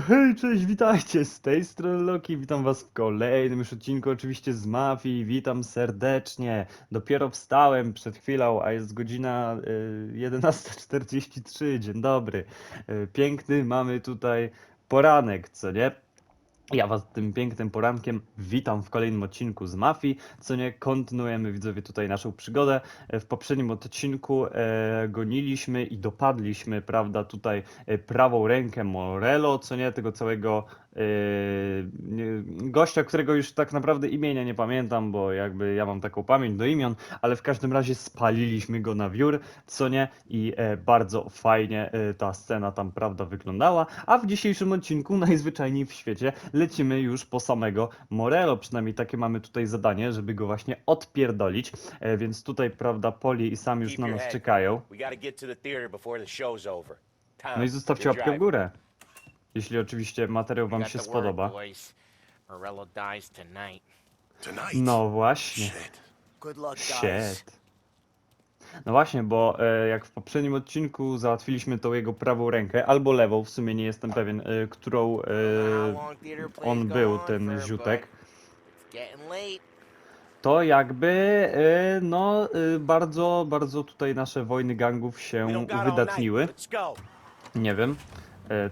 Hej, cześć, witajcie, z tej strony Loki, witam was w kolejnym już odcinku oczywiście z Mafii, witam serdecznie. Dopiero wstałem przed chwilą, a jest godzina y, 11.43, dzień dobry. Y, Piękny mamy tutaj poranek, co nie? Ja was tym pięknym porankiem witam w kolejnym odcinku z Mafii, co nie kontynuujemy widzowie tutaj naszą przygodę. E, W poprzednim odcinku e, goniliśmy i dopadliśmy, prawda, tutaj e, prawą rękę Morello, co nie, tego całego e, gościa, którego już tak naprawdę imienia nie pamiętam, bo jakby ja mam taką pamięć do imion, ale w każdym razie spaliliśmy go na wiór, co nie, i e, bardzo fajnie e, ta scena tam, prawda, wyglądała, a w dzisiejszym odcinku najzwyczajniej w świecie lecimy już po samego Morello, przynajmniej takie mamy tutaj zadanie, żeby go właśnie odpierdolić, e, więc tutaj, prawda, Poli i Sam już Keep na your nas head czekają. We gotta get to the theater before the show's over. Tom, No i zostawcie you're łapkę w driving. górę, jeśli oczywiście materiał wam się spodoba. boys. Morello dies tonight. Tonight. No właśnie. Shit. Good luck, guys. Shit. No właśnie, bo e, jak w poprzednim odcinku załatwiliśmy tą jego prawą rękę, albo lewą, w sumie nie jestem pewien, e, którą e, on był, ten ziutek, to jakby no bardzo, bardzo tutaj nasze wojny gangów się wydatniły. Nie wiem,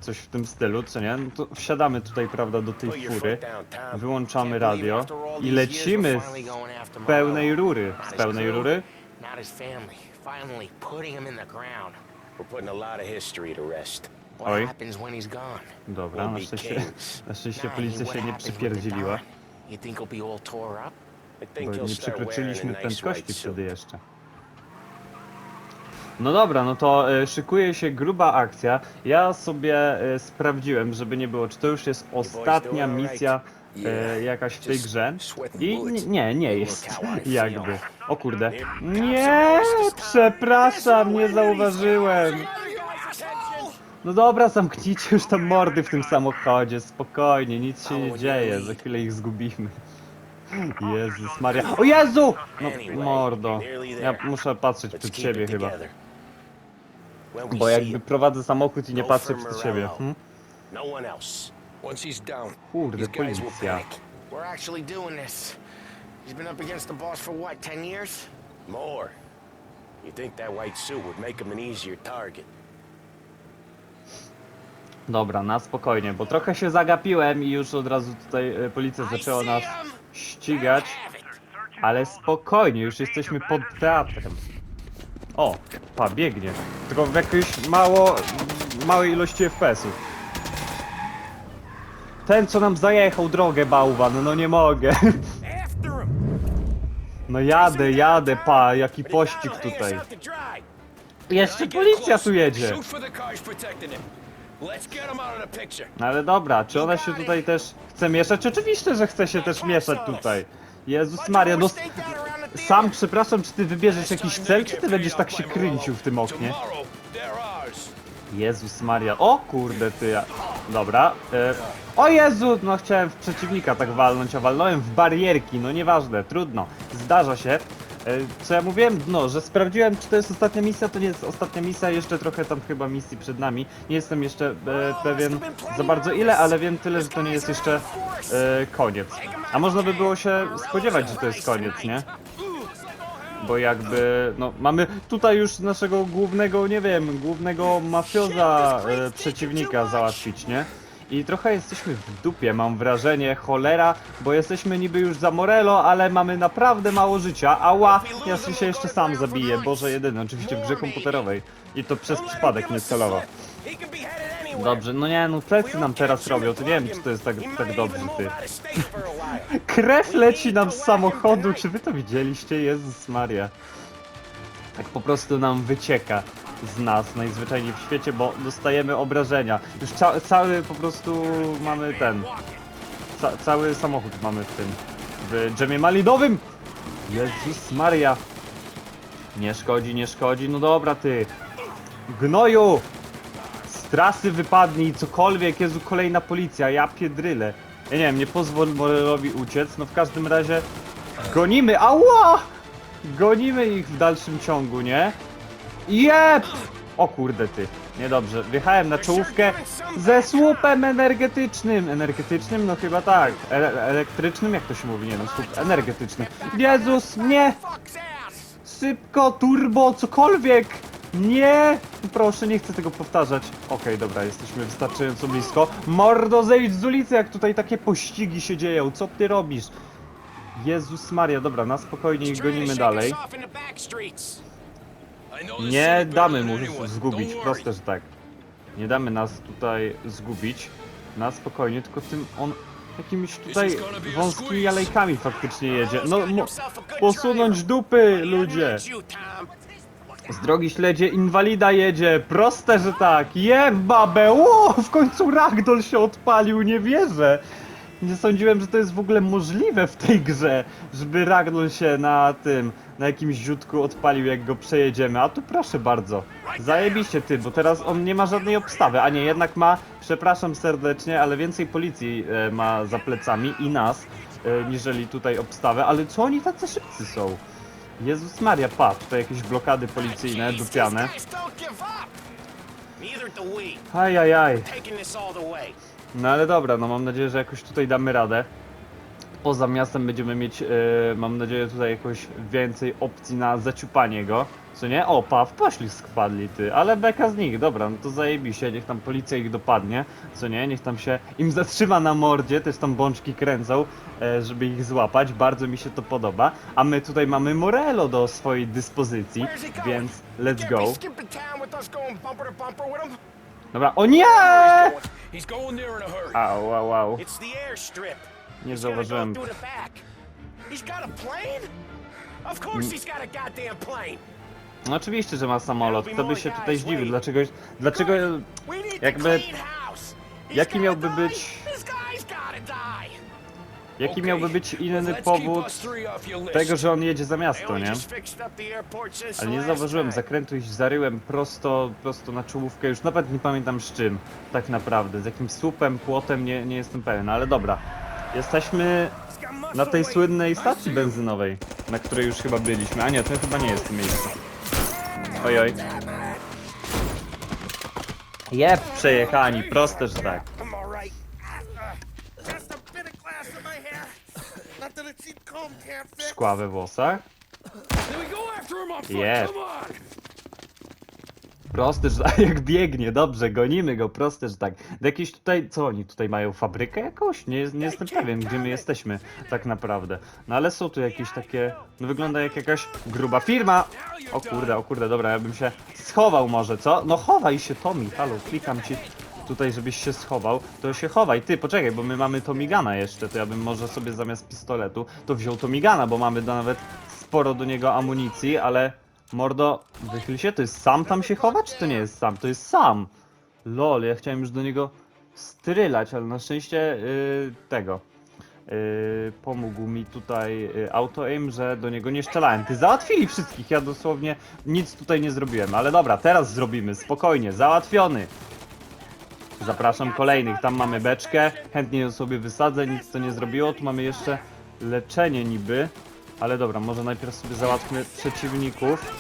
coś w tym stylu, co nie? No to wsiadamy tutaj, prawda, do tej fury, wyłączamy radio i lecimy z pełnej rury. Z pełnej rury? His family. Finally putting him in the ground. We're putting a lot of history to rest. What Oj. happens when he's gone? Dobra, We'll na be szczęście, kings. na szczęście Nah, policja what się nie happens przypierdzieliła. You think he'll be all tore up? I Bo think he'll nie start wearing przekroczyliśmy a nice prędkości white suit. wtedy jeszcze. No dobra, no to e, szykuje się gruba akcja. Ja sobie e, sprawdziłem, żeby nie było, czy to już jest ostatnia misja e, jakaś w tej grze. I n- nie, nie jest. Jakby. O kurde. Nie, przepraszam, nie zauważyłem. No dobra, zamknijcie już tam mordy w tym samochodzie, spokojnie, nic się nie dzieje, za chwilę ich zgubimy. Jezus Maria. O Jezu! No mordo. Ja muszę patrzeć przed siebie chyba. Bo jakby prowadzę samochód i nie Go patrzę przed siebie. Hmm? no Kurde, policja. He's been up against the boss for what, 10 years? More. You think that white suit would make him an easier target? Dobra, na spokojnie, bo trochę się zagapiłem i już od razu tutaj e, policja zaczęła nas ścigać. Ale spokojnie, już jesteśmy pod teatrem. O, pa, biegnie. Tylko w jakiejś mało, małej ilości FPS-ów. Ten, co nam zajechał drogę, bałwan, no nie mogę. No jadę, jadę, pa, jaki pościg tutaj. Jeszcze policja tu jedzie. No ale dobra, czy ona się tutaj też chce mieszać? Oczywiście, że chce się też mieszać tutaj. Jezus Maria, no sam przepraszam, czy ty wybierzesz jakiś cel, czy ty będziesz tak się kręcił w tym oknie? Jezus Maria, o kurde ty, ja- dobra. E... O Jezu, no chciałem w przeciwnika tak walnąć, a walnąłem w barierki, no nieważne, trudno, zdarza się. E, Co ja mówiłem? No, że sprawdziłem, czy to jest ostatnia misja, to nie jest ostatnia misja, jeszcze trochę tam chyba misji przed nami. Nie jestem jeszcze e, pewien za bardzo ile, ale wiem tyle, że to nie jest jeszcze koniec. A można by było się spodziewać, że to jest koniec, nie? Bo jakby, no, mamy tutaj już naszego głównego, nie wiem, głównego mafioza e, przeciwnika załatwić, nie? I trochę jesteśmy w dupie, mam wrażenie, cholera, bo jesteśmy niby już za Morello, ale mamy naprawdę mało życia. Ała, ja się jeszcze sam zabiję, Boże jedyny, oczywiście w grze komputerowej. I to przez przypadek nie celowo. He can be headed anywhere. Dobrze, no nie, no plecy nam teraz robią, to nie wiem, czy to jest tak, tak dobrze, ty. While. Krew leci nam z samochodu, czy wy to widzieliście? Jezus Maria. Tak po prostu nam wycieka z nas najzwyczajniej w świecie, bo dostajemy obrażenia. Już ca cały po prostu mamy ten. Ca cały samochód mamy w tym. W dżemie malinowym! Jezus Maria. Nie szkodzi, nie szkodzi. No dobra ty. Gnoju! Z trasy wypadnij, cokolwiek, Jezu, kolejna policja, ja piedrylę. Ja nie wiem, nie pozwól Morelowi uciec, no w każdym razie gonimy, ała! Gonimy ich w dalszym ciągu, nie? Jep! O kurde ty, niedobrze. Wjechałem na czołówkę ze słupem energetycznym. Energetycznym? No chyba tak. E elektrycznym? Jak to się mówi? Nie no, słup energetyczny. Jezus, nie! Szybko, turbo, cokolwiek! Nie! Proszę, nie chcę tego powtarzać. Okej, dobra, jesteśmy wystarczająco blisko. Mordo, zejdź z ulicy, jak tutaj takie pościgi się dzieją. Co ty robisz? Jezus Maria, dobra, na spokojnie ich gonimy dalej. Nie damy mu zgubić, proste, że tak. Nie damy nas tutaj zgubić. Na spokojnie, tylko tym on jakimiś tutaj wąskimi alejkami faktycznie jedzie. No, mo- posunąć dupy, ludzie! Z drogi śledzie inwalida jedzie, proste, że tak. Je babę, o, w końcu ragdoll się odpalił, nie wierzę. Nie sądziłem, że to jest w ogóle możliwe w tej grze, żeby ragdoll się na tym, na jakimś ziutku odpalił, jak go przejedziemy. A tu proszę bardzo, zajebiście ty, bo teraz on nie ma żadnej obstawy, a nie, jednak ma, przepraszam serdecznie, ale więcej policji e, ma za plecami i nas, e, niżeli tutaj obstawę, ale co oni tacy szybcy są? Jezus Maria, patrz, to jakieś blokady policyjne, dupiane. Ajajaj. No ale dobra, no mam nadzieję, że jakoś tutaj damy radę. Poza miastem będziemy mieć, e, mam nadzieję, tutaj jakoś więcej opcji na zaciupanie go. Co nie? O, paw, poślizg wpadli ty, ale beka z nich, dobra, no to zajebiście, niech tam policja ich dopadnie, co nie? Niech tam się im zatrzyma na mordzie, też tam bączki kręcą, e, żeby ich złapać, bardzo mi się to podoba. A my tutaj mamy Morello do swojej dyspozycji, więc let's go. Dobra, o nie! Au, au, au. It's the airstrip. Nie zauważyłem. No oczywiście, że ma samolot. Kto by się tutaj zdziwił? Dlaczego, dlaczego Jakby- to jaki miałby być- jaki miałby być inny powód tego, że on jedzie za miasto, nie? Ale nie zauważyłem, zakrętu iść zaryłem prosto, prosto na czołówkę, już nawet nie pamiętam z czym, tak naprawdę, z jakimś słupem, płotem, nie, nie jestem pewien, ale dobra. Jesteśmy na tej słynnej stacji benzynowej, na której już chyba byliśmy, a nie, to chyba nie jest to miejsce. Ojoj. Jeb, przejechani, proste, że tak. Szkła we włosach. Then we go after him on foot. Yeah. Come on. Prosty, że jak biegnie, dobrze, gonimy go, proste, że tak. Do jakiejś tutaj, co oni tutaj mają, fabrykę jakąś? Nie, nie jestem pewien, gdzie my jesteśmy tak naprawdę. No ale są tu jakieś takie, no wygląda jak jakaś gruba firma. O kurde, o kurde, dobra, ja bym się schował może, co? No chowaj się, Tommy, halo, klikam ci tutaj, żebyś się schował, to się chowaj. Ty, poczekaj, bo my mamy Tomigana jeszcze, to ja bym może sobie zamiast pistoletu to wziął Tomigana, bo mamy do nawet sporo do niego amunicji, ale mordo, wychyl się, to jest sam tam się chowa, czy to nie jest sam? To jest sam. Lol, ja chciałem już do niego strylać, ale na szczęście yy, tego. Yy, pomógł mi tutaj yy, auto aim, że do niego nie strzelałem. Ty załatwili wszystkich, ja dosłownie nic tutaj nie zrobiłem. Ale dobra, teraz zrobimy, spokojnie, załatwiony. Zapraszam kolejnych, tam mamy beczkę, chętnie ją sobie wysadzę, nic to nie zrobiło. Tu mamy jeszcze leczenie niby, ale dobra, może najpierw sobie załatwmy przeciwników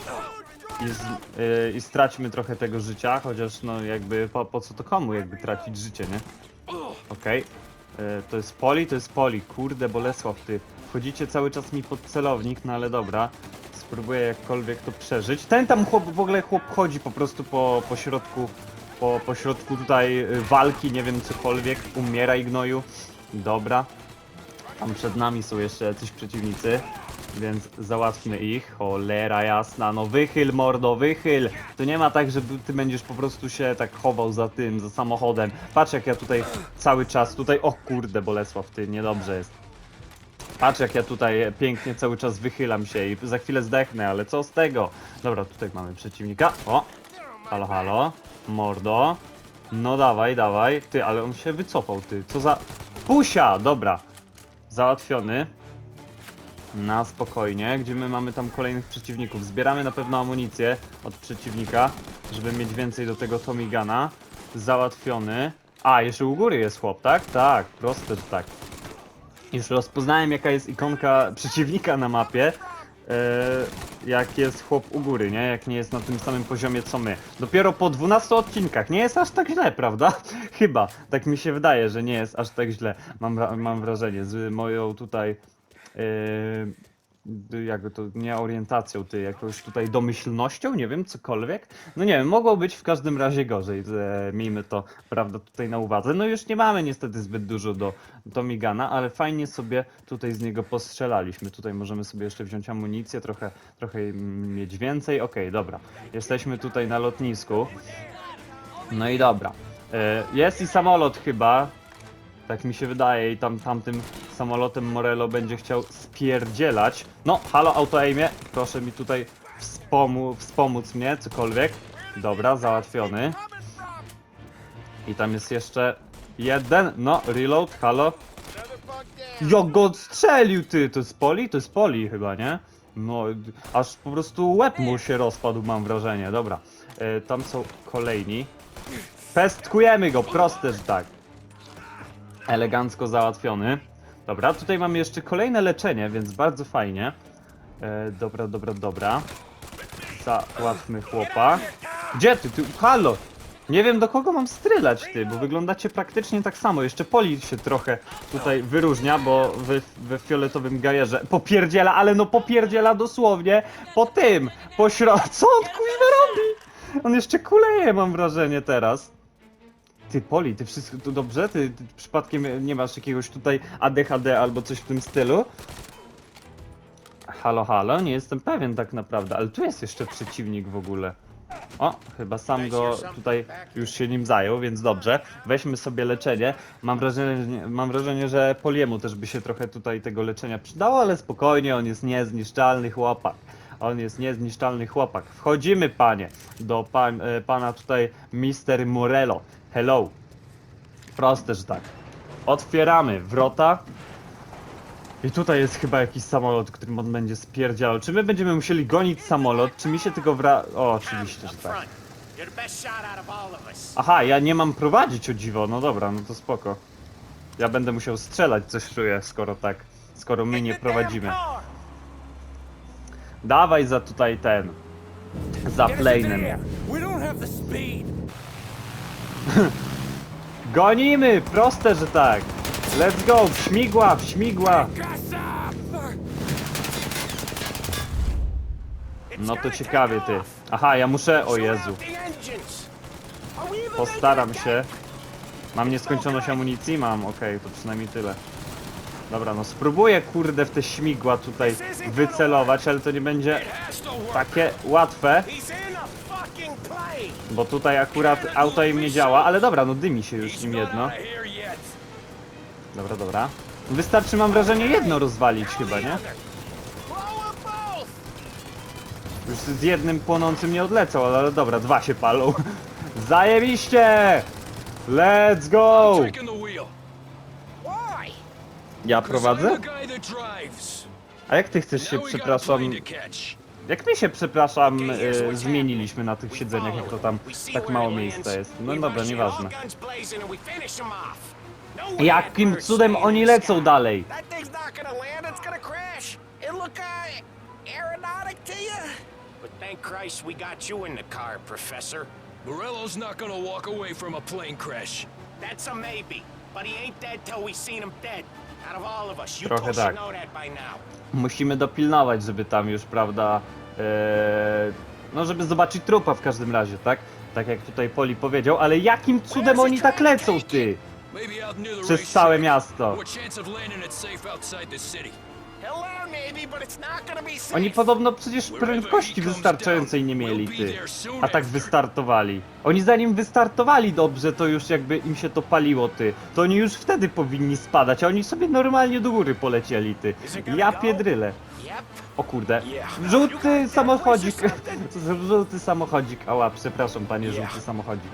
i, z, yy, i straćmy trochę tego życia, chociaż no jakby po, po co to komu jakby tracić życie, nie? Okej. Yy, To jest poli, to jest poli. Kurde, Bolesław, ty. Wchodzicie cały czas mi pod celownik, no ale dobra. Spróbuję jakkolwiek to przeżyć. Ten tam chłop, w ogóle chłop chodzi po prostu po, po środku, po, po środku tutaj y, walki, nie wiem, cokolwiek. Umieraj, gnoju. Dobra. Tam przed nami są jeszcze jacyś przeciwnicy, więc załatwmy ich. Cholera jasna, no wychyl mordo, wychyl! To nie ma tak, że ty będziesz po prostu się tak chował za tym, za samochodem. Patrz jak ja tutaj cały czas, tutaj, o kurde Bolesław, ty, niedobrze jest. Patrz jak ja tutaj pięknie cały czas wychylam się i za chwilę zdechnę, ale co z tego? Dobra, tutaj mamy przeciwnika. O! Halo, halo. Mordo. No dawaj, dawaj. Ty, ale on się wycofał, ty. Co za... Pusia! Dobra. Załatwiony. Na spokojnie. Gdzie my mamy tam kolejnych przeciwników? Zbieramy na pewno amunicję od przeciwnika, żeby mieć więcej do tego Tomigana. Załatwiony. A, jeszcze u góry jest chłop, tak? Tak, proste, że tak. Już rozpoznałem jaka jest ikonka przeciwnika na mapie. jak jest chłop u góry, nie? Jak nie jest na tym samym poziomie co my. Dopiero po 12 odcinkach nie jest aż tak źle, prawda? Chyba. Tak mi się wydaje, że nie jest aż tak źle. Mam, mam wrażenie z moją tutaj. Yy, jakby to nie orientacją, ty jakąś tutaj domyślnością, nie wiem, cokolwiek. No nie wiem, mogło być w każdym razie gorzej, miejmy to, prawda, tutaj na uwadze. No już nie mamy niestety zbyt dużo do Tomigana, ale fajnie sobie tutaj z niego postrzelaliśmy. Tutaj możemy sobie jeszcze wziąć amunicję, trochę, trochę mm, mieć więcej. Okej, dobra, jesteśmy tutaj na lotnisku. No i dobra. E, Jest i samolot chyba, tak mi się wydaje i tam tamtym samolotem Morello będzie chciał spierdzielać. No, halo autoaimie, proszę mi tutaj wspomu wspomóc mnie, cokolwiek. Dobra, załatwiony. I tam jest jeszcze jeden, no, reload, halo. Jak go strzelił ty, to jest poli? To jest poli chyba, nie? No, aż po prostu łeb mu się rozpadł, mam wrażenie. Dobra, e, tam są kolejni. Pestkujemy go, proste, że tak elegancko załatwiony. Dobra, tutaj mamy jeszcze kolejne leczenie, więc bardzo fajnie. E, dobra, dobra, dobra. Załatwmy chłopa. Gdzie ty? ty? Halo! Nie wiem do kogo mam strzelać ty, bo wyglądacie praktycznie tak samo. Jeszcze Poli się trochę tutaj wyróżnia, bo we, we fioletowym gajerze popierdziela, ale no popierdziela dosłownie po tym, po środku. Co on kuźwa robi? On jeszcze kuleje, mam wrażenie teraz. Ty Poli, ty wszystko tu dobrze? Ty, ty przypadkiem nie masz jakiegoś tutaj ADHD albo coś w tym stylu? Halo, halo, nie jestem pewien tak naprawdę, ale tu jest jeszcze przeciwnik w ogóle. O, chyba sam go tutaj już się nim zajął, więc dobrze. Weźmy sobie leczenie. Mam wrażenie, mam wrażenie, że Poliemu też by się trochę tutaj tego leczenia przydało, ale spokojnie, on jest niezniszczalny chłopak. On jest niezniszczalny chłopak. Wchodzimy, panie, do pan, e, pana tutaj Mr. Morello. Hello. Proste, że tak. Otwieramy wrota. I tutaj jest chyba jakiś samolot, którym on będzie spierdział. Czy my będziemy musieli gonić samolot? Czy mi się tylko wra... O, oczywiście, że tak. Aha, ja nie mam prowadzić o dziwo. No dobra, no to spoko. Ja będę musiał strzelać, coś czuję, skoro tak. Skoro my nie prowadzimy. Dawaj za tutaj ten. Za planem. Gonimy! Proste, że tak. Let's go! W śmigła, w śmigła! No to ciekawie ty. Aha, ja muszę... O Jezu. Postaram się. Mam nieskończoność amunicji? Mam, okej, to przynajmniej tyle. Dobra, no spróbuję kurde w te śmigła tutaj wycelować, ale to nie będzie takie łatwe, Bo tutaj akurat auto im nie działa, ale dobra, no dymi się już not jedno. Dobra, dobra. Wystarczy mam wrażenie jedno rozwalić chyba, nie? Już z jednym płonącym nie odlecą, ale, dobra, dwa się palą. Zajebiście! Let's go! Ja prowadzę? I'm. A jak ty chcesz się, przepraszam. Jak my się, przepraszam, e, zmieniliśmy na tych siedzeniach, jak to tam tak mało miejsca jest. No dobra, nieważne. Jakim cudem oni lecą dalej? But thank Christ we got you in the car, Professor. Morello's not gonna walk away from a plane crash. That's a maybe, but he ain't dead till we seen him dead. Out of all of us, you Trochę two should tak. know that by now. Musimy dopilnować, żeby tam już, prawda, no żeby zobaczyć trupa w każdym razie, tak? Tak jak tutaj Poli powiedział, ale jakim cudem oni tak lecą, ty? Przez całe miasto. Oni podobno przecież prędkości wystarczającej nie mieli, ty. A tak wystartowali. Oni zanim wystartowali dobrze, to już jakby im się to paliło, ty. To oni już wtedy powinni spadać, a oni sobie normalnie do góry polecieli, ty. Ja piedryle. O kurde. Żółty samochodzik. Żółty samochodzik. Ała, przepraszam panie, żółty samochodzik.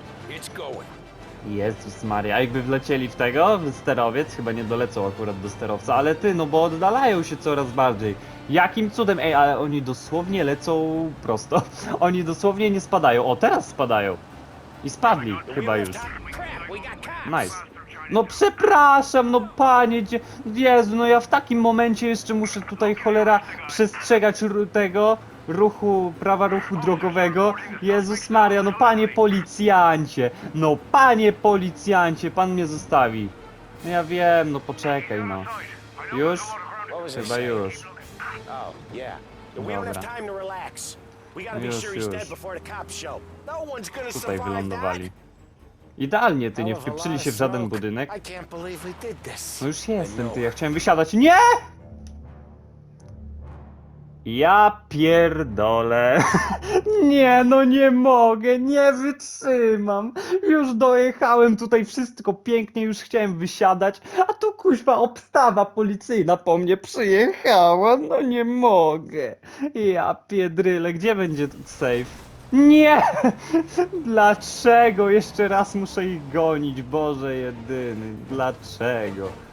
Jezus Maria, a jakby wlecieli w tego, w sterowiec, chyba nie dolecą akurat do sterowca, ale ty, no bo oddalają się coraz bardziej. Jakim cudem, ej, ale oni dosłownie lecą prosto. Oni dosłownie nie spadają. O, teraz spadają. I spadli chyba już. Nice. No przepraszam, no panie, dzie- Jezu, no ja w takim momencie jeszcze muszę tutaj cholera przestrzegać tego ruchu, prawa ruchu drogowego. Jezus Maria, no panie policjancie, no panie policjancie, pan mnie zostawi. No ja wiem, no poczekaj no. Już? Chyba już. Oh, yeah. We don't have Dobra. time to relax. We gotta be Już, sure he's dead już. before the cops show. No one's gonna Tutaj survive wylądowali. Idealnie, ty nie wpieprzyli się w żaden budynek. I can't believe we did this. No już jestem, ty, ja chciałem wysiadać. Nie! Ja pierdolę. Nie, no nie mogę, nie wytrzymam. Już dojechałem tutaj, wszystko pięknie, już chciałem wysiadać, a tu kuźwa obstawa policyjna po mnie przyjechała. No nie mogę. Ja pierdryle, gdzie będzie safe? Nie! Dlaczego? Jeszcze raz muszę ich gonić, Boże jedyny. Dlaczego?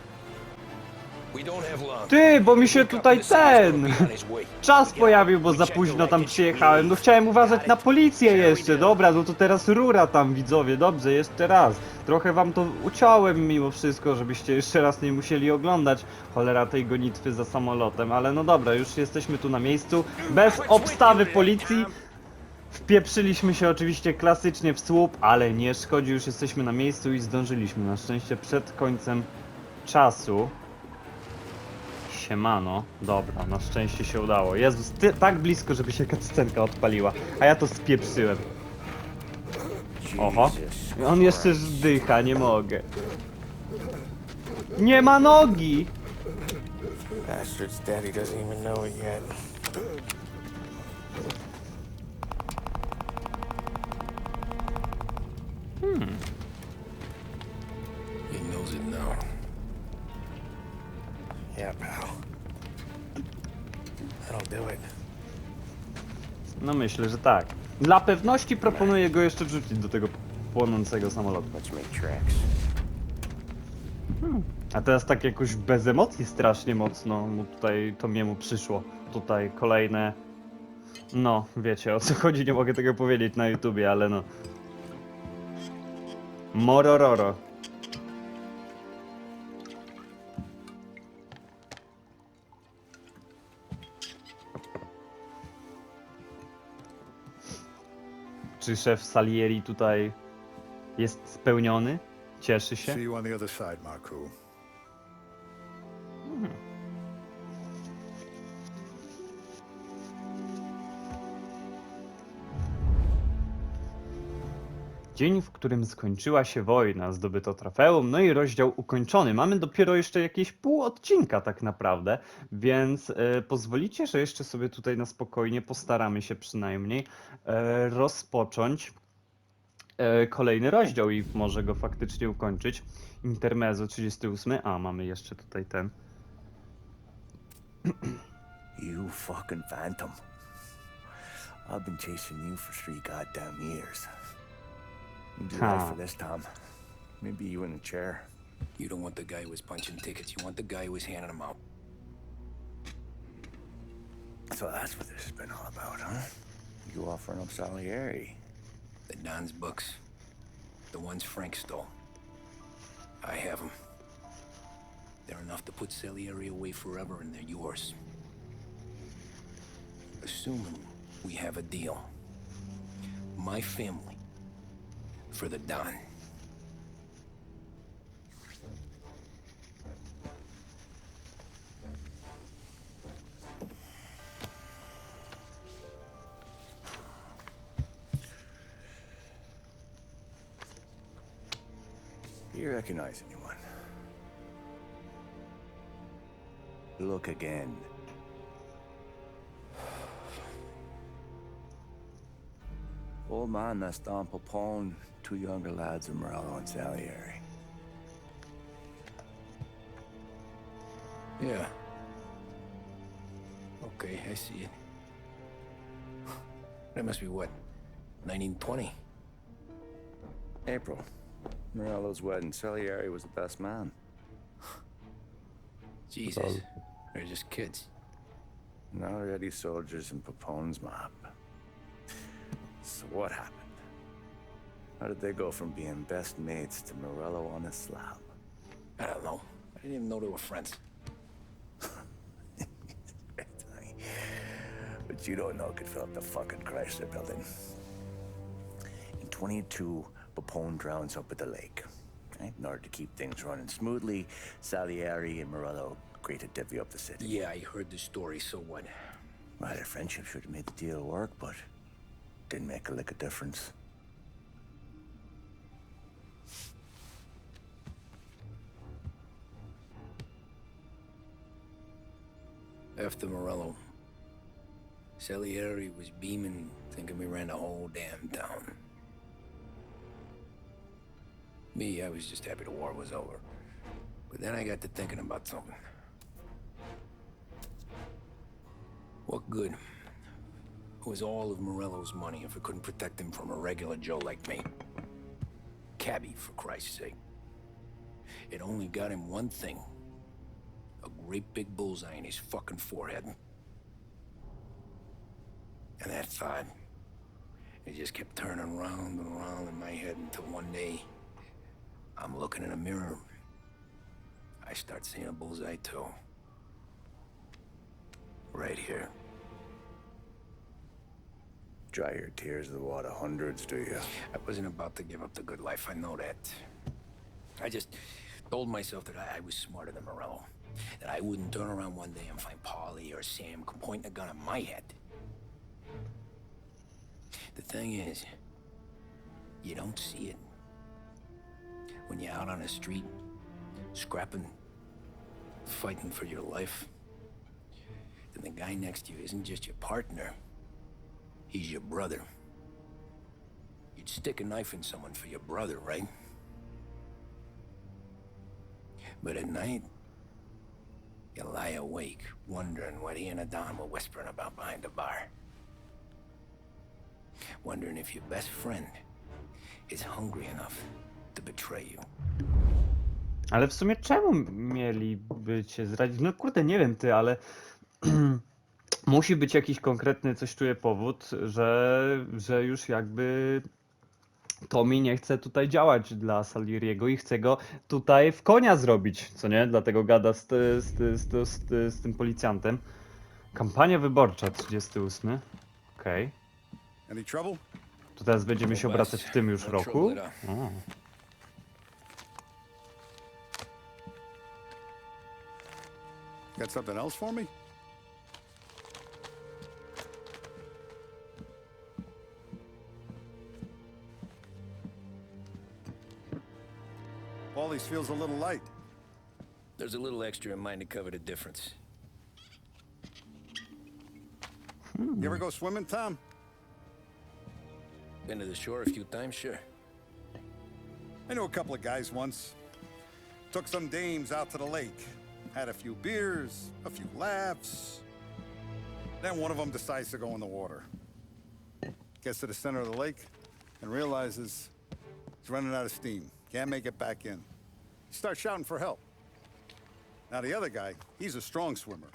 Ty, bo mi się tutaj ten czas pojawił, bo za późno tam przyjechałem. No chciałem uważać na policję jeszcze. Dobra, no to teraz rura tam widzowie. Dobrze, jeszcze raz. Trochę wam to uciąłem mimo wszystko, żebyście jeszcze raz nie musieli oglądać cholera tej gonitwy za samolotem, ale no dobra, już jesteśmy tu na miejscu. Bez obstawy policji. Wpieprzyliśmy się oczywiście klasycznie w słup, ale nie szkodzi, już jesteśmy na miejscu i zdążyliśmy na szczęście przed końcem czasu. Siemano, dobra, na szczęście się udało. Jezus, ty, tak blisko, żeby się cutscenka odpaliła, a ja to spieprzyłem. Oho, on jeszcze zdycha, nie mogę. Nie ma nogi! Bastard's daddy doesn't even know it yet. He knows it now. Yeah, pal. That'll do it. No myślę, że tak. Dla pewności proponuję go jeszcze wrzucić do tego płonącego samolotu. Let's make tracks. A teraz tak jakoś bez emocji strasznie mocno mu tutaj to miemu przyszło. Tutaj kolejne. No, wiecie o co chodzi, nie mogę tego powiedzieć na YouTubie, ale no. Morororo. Czy szef Salieri tutaj jest spełniony? Cieszy się? See you on the other side, Marku. Dzień, w którym skończyła się wojna, zdobyto trofeum, no i rozdział ukończony. Mamy dopiero jeszcze jakieś pół odcinka tak naprawdę, więc e, pozwolicie, że jeszcze sobie tutaj na spokojnie postaramy się przynajmniej e, rozpocząć e, kolejny rozdział i może go faktycznie ukończyć. Intermezzo 38. A, mamy jeszcze tutaj ten. You fucking phantom. I've been chasing you for three goddamn years. You do right Huh. for this, Tom. Maybe you in the chair. You don't want the guy who was punching tickets. You want the guy who was handing them out. So that's what this has been all about, huh? You offering up Salieri. The Don's books. The ones Frank stole. I have them. They're enough to put Salieri away forever, and they're yours. Assuming we have a deal. My family. For the Don. Do you recognize anyone? Look again. Old man that's Don Popone, two younger lads of Morello and Salieri. Yeah. Okay, I see it. That must be what? 1920? April. Morello's wedding. Salieri was the best man. Jesus. They're just kids. Now already soldiers in Papone's map. So what happened? How did they go from being best mates to Morello on a slab? I don't know. I didn't even know they were friends. But you don't know could fill up the fucking Chrysler building. In 22, Capone drowns up at the lake. Right? In order to keep things running smoothly, Salieri and Morello agreed to divvy up the city. Yeah, I heard the story, so what? Well, their friendship should have made the deal work, but didn't make a lick of difference. After Morello, Salieri was beaming, thinking we ran the whole damn town. Me, I was just happy the war was over. But then I got to thinking about something. What good was all of Morello's money if it couldn't protect him from a regular Joe like me? Cabby, for Christ's sake. It only got him one thing. Great big bullseye in his fucking forehead. And that thought, it just kept turning round and round in my head until one day, I'm looking in a mirror. I start seeing a bullseye too. Right here. Dry your tears of the water hundreds, do you? I wasn't about to give up the good life, I know that. I just told myself that I, I was smarter than Morello. That I wouldn't turn around one day and find Polly or Sam pointing a gun at my head. The thing is, you don't see it. When you're out on the street, scrapping, fighting for your life, then the guy next to you isn't just your partner, he's your brother. You'd stick a knife in someone for your brother, right? But at night, you lie awake, wondering what he and Adon were whispering about behind the bar. Wondering if your best friend is hungry enough to betray you. Ale w sumie czemu mieliby cię zdradzić? No kurde, nie wiem ty, ale musi być jakiś konkretny, coś czuję powód, że, że już jakby Tommy nie chce tutaj działać dla Salieriego i chce go tutaj w konia zrobić, co nie? Dlatego gada z, z, z, z, z, z tym policjantem. Kampania wyborcza 38. Okej. Trouble? To teraz będziemy się obracać w tym już roku. O. Got something else for me? All these feels a little light. There's a little extra in mine to cover the difference. Hmm. You ever go swimming, Tom? Been to the shore a few times, sure. I knew a couple of guys once. Took some dames out to the lake. Had a few beers, a few laughs. Then one of them decides to go in the water. Gets to the center of the lake and realizes he's running out of steam. Can't make it back in. He starts shouting for help. Now, the other guy, he's a strong swimmer.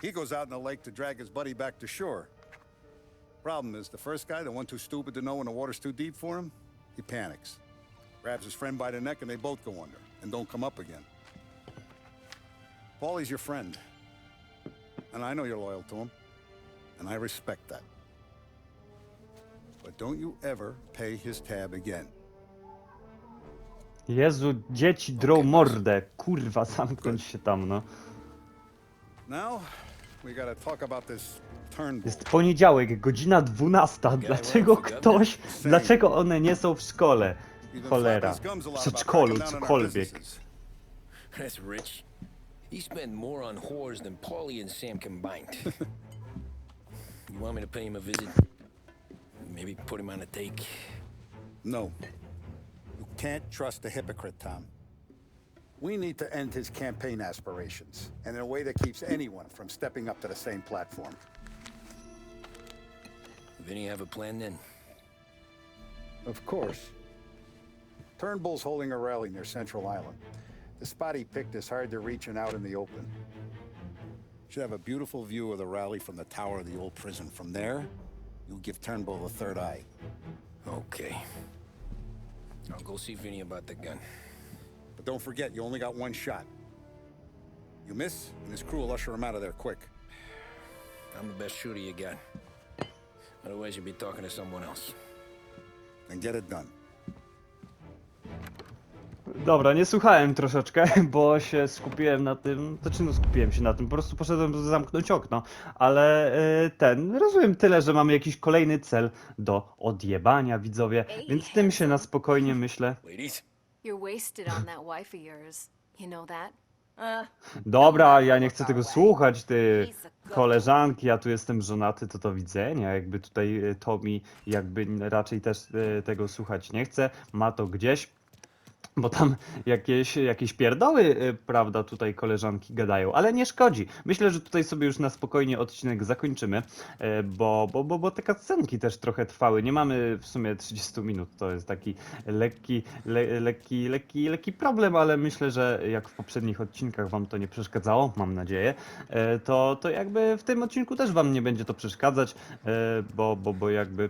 He goes out in the lake to drag his buddy back to shore. Problem is, the first guy, the one too stupid to know when the water's too deep for him, he panics. Grabs his friend by the neck and they both go under and don't come up again. Paulie's your friend. And I know you're loyal to him. And I respect that. But don't you ever pay his tab again. Jezu, dzieci drą mordę. Kurwa, zamknąć się tam, no. Now, we gotta talk about this Turnbull. Jest poniedziałek, godzina 12. Dlaczego ktoś, dlaczego one nie są w szkole? Been Cholera. flapping his gums a W lot about przedszkolu, cracking down on our cokolwiek. businesses. That's rich. He spent more on whores than Paulie and Sam combined. you want me to pay him a visit? Maybe put him on a take? No. You can't trust a hypocrite, Tom. We need to end his campaign aspirations, and in a way that keeps anyone from stepping up to the same platform. Vinny have a plan then? Of course. Turnbull's holding a rally near Central Island. The spot he picked is hard to reach and out in the open. Should have a beautiful view of the rally from the tower of the old prison. From there, you'll give Turnbull a third eye. Okay. I'll go see Vinny about the gun. But don't forget, you only got one shot. You miss, and his crew will usher him out of there quick. I'm the best shooter you got. Otherwise, you'd be talking to someone else. And get it done. Dobra, nie słuchałem troszeczkę, bo się skupiłem na tym, znaczy no skupiłem się na tym, po prostu poszedłem zamknąć okno, ale e, ten, rozumiem tyle, że mamy jakiś kolejny cel do odjebania, widzowie, więc tym się na spokojnie myślę. Ladies, You're wasted on that wife of yours. You know that? Dobra, ja nie chcę tego słuchać, ty koleżanki, ja tu jestem żonaty, to do widzenia, jakby tutaj e, Tommy jakby raczej też e, tego słuchać nie chce, ma to gdzieś. Bo tam jakieś, jakieś pierdoły, y, prawda, tutaj koleżanki gadają, ale nie szkodzi. Myślę, że tutaj sobie już na spokojnie odcinek zakończymy, y, bo, bo, bo, bo te cutscenki też trochę trwały. Nie mamy w sumie 30 minut, to jest taki lekki, le, lekki, lekki, lekki problem, ale myślę, że jak w poprzednich odcinkach wam to nie przeszkadzało, mam nadzieję, y, to, to jakby w tym odcinku też wam nie będzie to przeszkadzać, bo, bo, bo jakby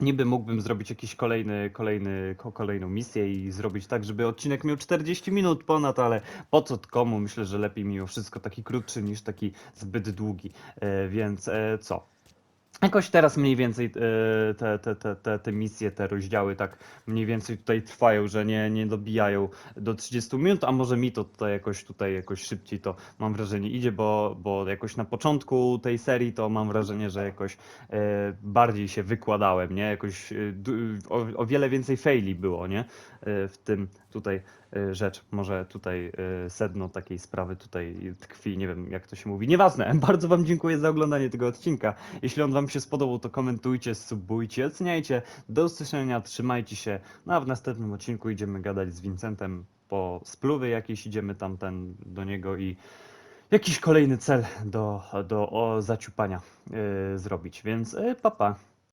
niby mógłbym zrobić jakiś kolejny, kolejny, ko- kolejną misję i zrobić tak, żeby odcinek miał 40 minut ponad, ale po co komu? Myślę, że lepiej mimo wszystko taki krótszy niż taki zbyt długi. E, więc e, co? Jakoś teraz mniej więcej e, te, te, te, te, te misje, te rozdziały tak mniej więcej tutaj trwają, że nie, nie dobijają do 30 minut, a może mi to tutaj jakoś tutaj jakoś szybciej to mam wrażenie idzie, bo, bo jakoś na początku tej serii to mam wrażenie, że jakoś e, bardziej się wykładałem, nie? Jakoś e, o, o wiele więcej faili było, nie? E, w tym tutaj e, rzecz, może tutaj e, sedno takiej sprawy tutaj tkwi, nie wiem jak to się mówi, nieważne. Bardzo wam dziękuję za oglądanie tego odcinka. Jeśli on wam się spodobał, to komentujcie, subujcie, oceniajcie. Do usłyszenia, trzymajcie się. No a w następnym odcinku idziemy gadać z Vincentem po spluwy jakieś, idziemy tam ten do niego i jakiś kolejny cel do, do zaciupania e, zrobić. Więc e, papa. Pa.